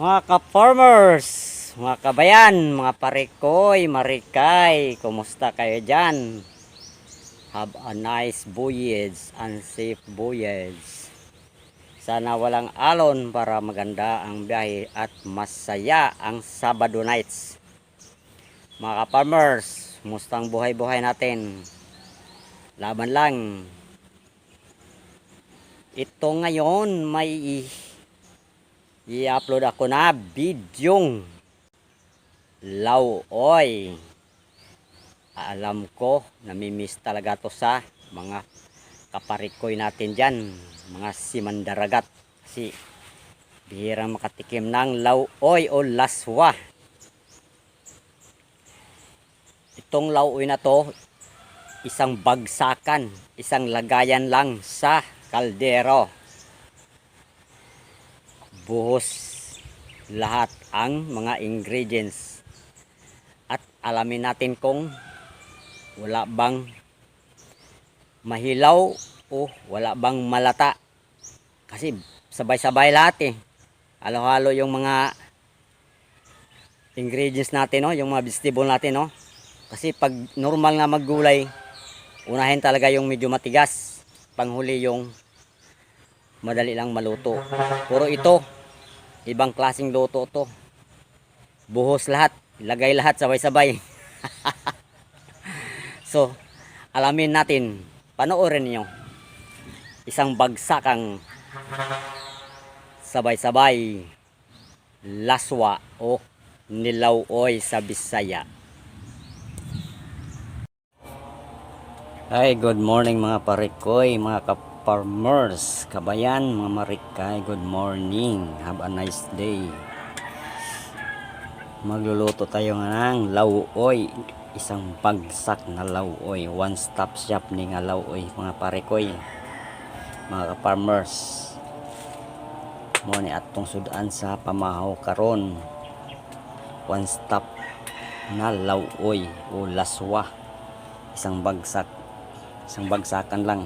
Mga ka-farmers, mga kabayan, mga parikoy, marikay, kumusta kayo dyan? Have a nice voyage and safe voyage. Sana walang alon para maganda ang biyahe at masaya ang Sabado nights. Mga ka-farmers, kumusta ang buhay-buhay natin? Laban lang. Ito ngayon may i-upload ako na bidyong lauoy. Alam ko, namimiss talaga to sa mga kaparikoy natin dyan, mga simandaragat. Kasi bihirang makatikim ng lauoy o laswa. Itong lauoy na to, isang bagsakan, isang lagayan lang sa kaldero buhos lahat ang mga ingredients. At alamin natin kung wala bang mahilaw o wala bang malata. Kasi sabay-sabay lahat eh. Halo-halo yung mga ingredients natin no? Yung mga vegetable natin no? Kasi pag normal nga maggulay unahin talaga yung medyo matigas. Panghuli yung madali lang maluto. Puro ito, ibang klaseng luto to. Buhos lahat, ilagay lahat sabay-sabay. so, alamin natin, panoorin niyo. Isang bagsakang sabay-sabay laswa o nilauoy sa Bisaya. Hi, good morning mga parikoy, mga ka-farmers, kabayan, mga marikay, good morning. Have a nice day. Magluluto tayo nga ng lauoy, isang bagsak na lauoy, one stop shop ni nga lauoy, mga parikoy, mga ka-farmers. Mo ni atong sudan sa pamahaw karon. One stop na lauoy o laswa. Isang bagsak isang bagsakan lang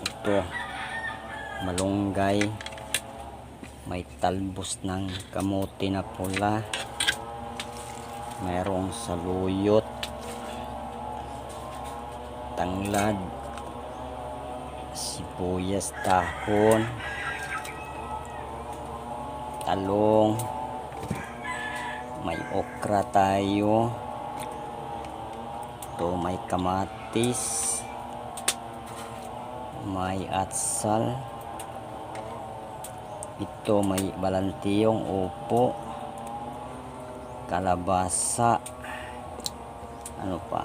ito malunggay. May talbos ng kamuti na pula. Mayroong saluyot. Tanglad. Sibuyas dahon. Talong. May okra tayo. Ito may kamatis may atsal. Ito may balantiyong upo. Kalabasa. Ano pa?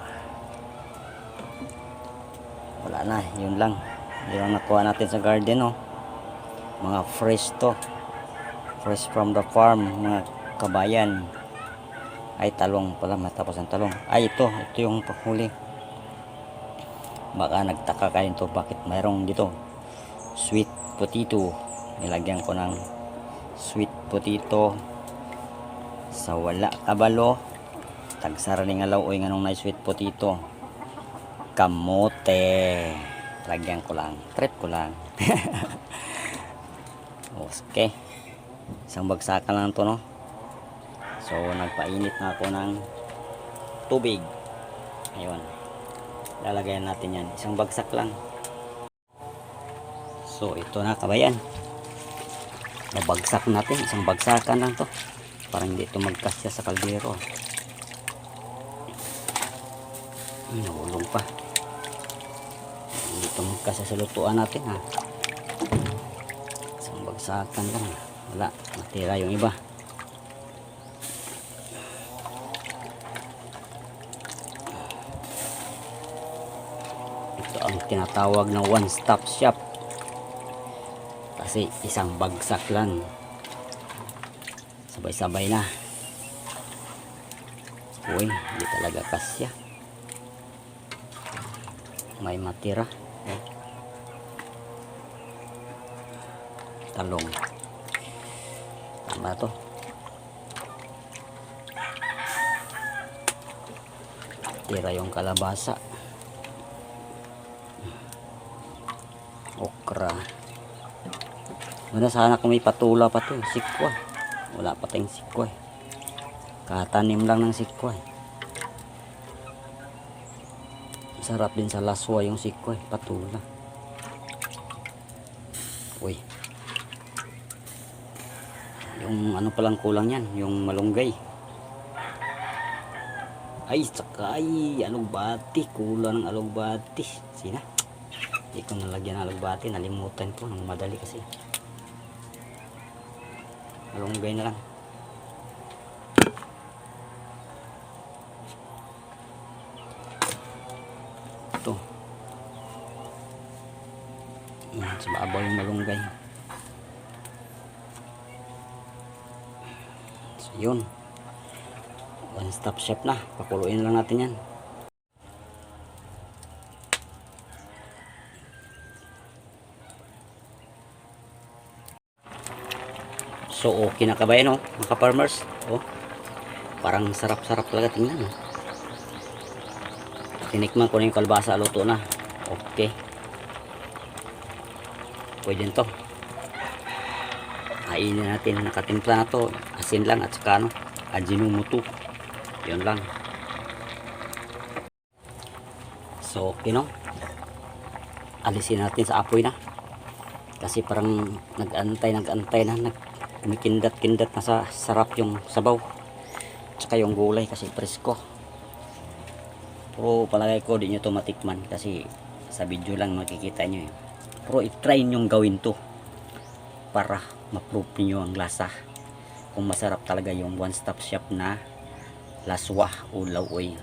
Wala na yun lang. Yun ang nakuha natin sa garden oh. mga fresh to. Fresh from the farm mga kabayan. Ay talong pala. Matapos ang talong. Ay ito. Ito yung panghuli baka nagtaka kayo to bakit mayroong dito? Sweet potato. Nilagyan ko ng sweet potato. Sa wala kabalo tagsara ni nga lawoy nga nung na sweet potato? Kamote. Lagyan ko lang. Trip ko lang. Okay isang bagsakan lang to no? So, nagpainit na ako ng tubig. Ayun. Lalagayan natin yan. Isang bagsak lang. So, ito na kabayan. Nabagsak natin. Isang bagsakan lang to. Para hindi ito magkasya sa kaldero. Nahulong pa. Hindi ito magkasya sa lutuan natin ha. Isang bagsakan lang. Wala. Matira yung iba. Ito ang tinatawag na one stop shop. Kasi isang bagsak lang. Sabay sabay na. Uy hindi talaga kasya. May matira. Talong. Tama to. Tira yung kalabasa okra Wala sana kung may patula pa to, sikwa. Wala pa tayong sikwa eh. Katanim lang ng sikwa eh. Sarap din sa laswa yung sikwa eh. Patula. Uy. Yung ano palang kulang yan. Yung malunggay. Ay, saka ay, alugbati. Kulang ng alugbati. Sina? Hindi ko nalagyan ng alugbati. Nalimutan ko ng madali kasi. Malunggay na lang. Ito. Yan, sa babaw yung malunggay. So, yun. One stop shop na. Pakuluin lang natin yan. So okay na ka ba yun, oh, mga farmers? Oh, parang sarap-sarap talaga tingnan. Oh. Tinikman ko na yung kalbasa, luto na. Okay. Pwede to. Kainin natin, nakatimpla na to. Asin lang at saka ano, ajinomoto. Yun lang. So okay no? Alisin natin sa apoy na. Kasi parang nag-antay, nag-antay na, nag kumikindat-kindat na sa sarap yung sabaw. Tsaka yung gulay kasi presko. Pero palagay ko di nyo to matikman kasi sa video lang makikita nyo eh. Pero itry nyo gawin to para ma-prove nyo ang lasa. Kung masarap talaga yung one stop shop na laswa o lawoy.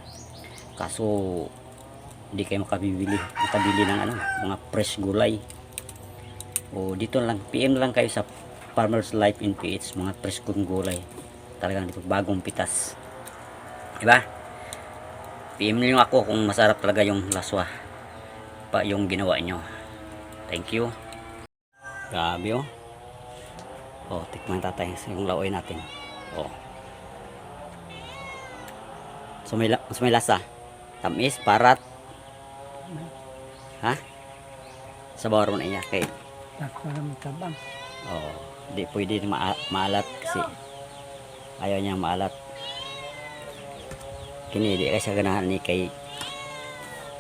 Kaso hindi kayo makabibili, makabili ng ano, mga fresh gulay. O dito lang, PM lang kayo sa Farmer's Life in PH, mga preskong gulay. Talagang dito, bagong pitas. Diba? PM nyo ako kung masarap talaga yung laswa. Pa yung ginawa nyo. Thank you. Grabe oh. Oh, tikman tatay yung laoy natin. Oh. So may, so may lasa. Tamis, parat. Ha? Sa bawar mo na iya. Kay, Tak para matabang. Oh, di pwede ma maalat kasi ayaw niya maalat. Kini di kasi ganahan ni kay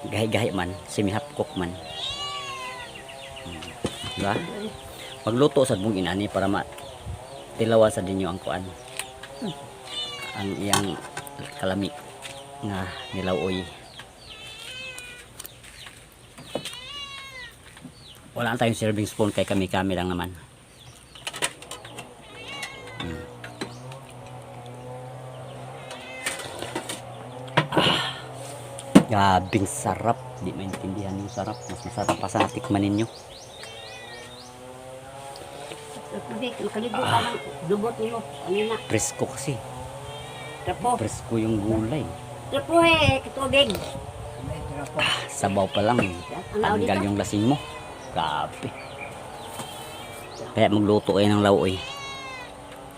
gahi-gahi man, simihapkok man. Hmm. Diba? Magluto sa mong inani para ma tilawan sa dinyo ang kuan. Ang iyang kalami nga nilawoy. Wala tayong serving spoon kay kami-kami lang naman. Gabing sarap. Di maintindihan yung sarap. Mas masarap pa sa natikman ninyo. Hindi, nakalibutan ng lubot niyo. Kanina. Presko kasi. Trapo. Presko yung gulay. Trapo eh, kitubig. Sabaw pa lang. Tanggal yung lasing mo. Grabe. Kaya magluto kayo ng lawoy.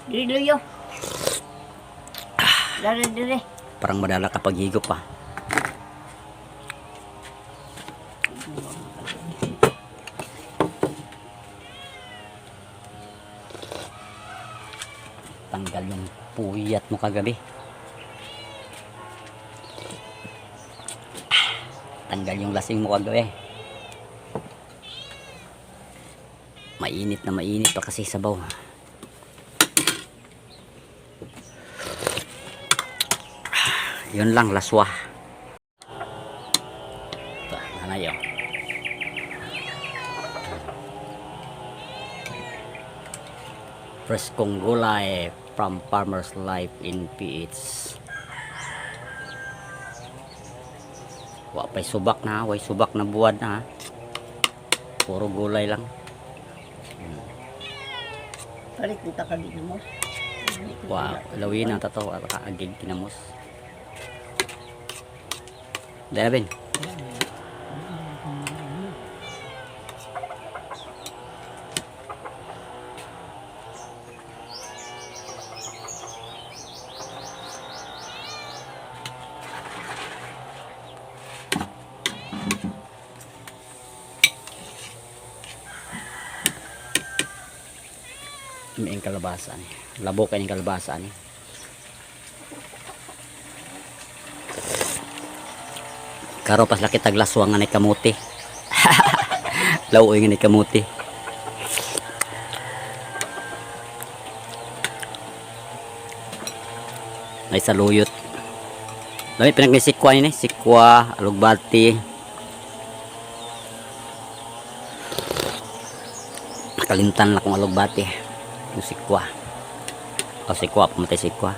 Dili luyo. Dari dili. Parang madala kapag higop pa. Tanggal yung puyat mo kagabi. Tanggal yung lasing mo kagabi. Mainit na mainit pa kasi sabaw. Yun lang, laswa. Ito, nanay Preskong gulay from Farmer's Life in PH. Wa pa'y subak na, way subak na buwad na. Puro gulay lang. Palit kita ka dito mo. Wow, lawin na tato at kaagig kinamos. Dala Ben. May kalabasa ni. Labo kay ning kalabasa ni. Karo pas laki taglaswa nga kamuti. Laway nga kamuti. Ay saluyot. Lami pinag ni sikwa alugbati. Kalintan na kong alugbati. Yung sikwa. O sikwa, pumatay sikwa.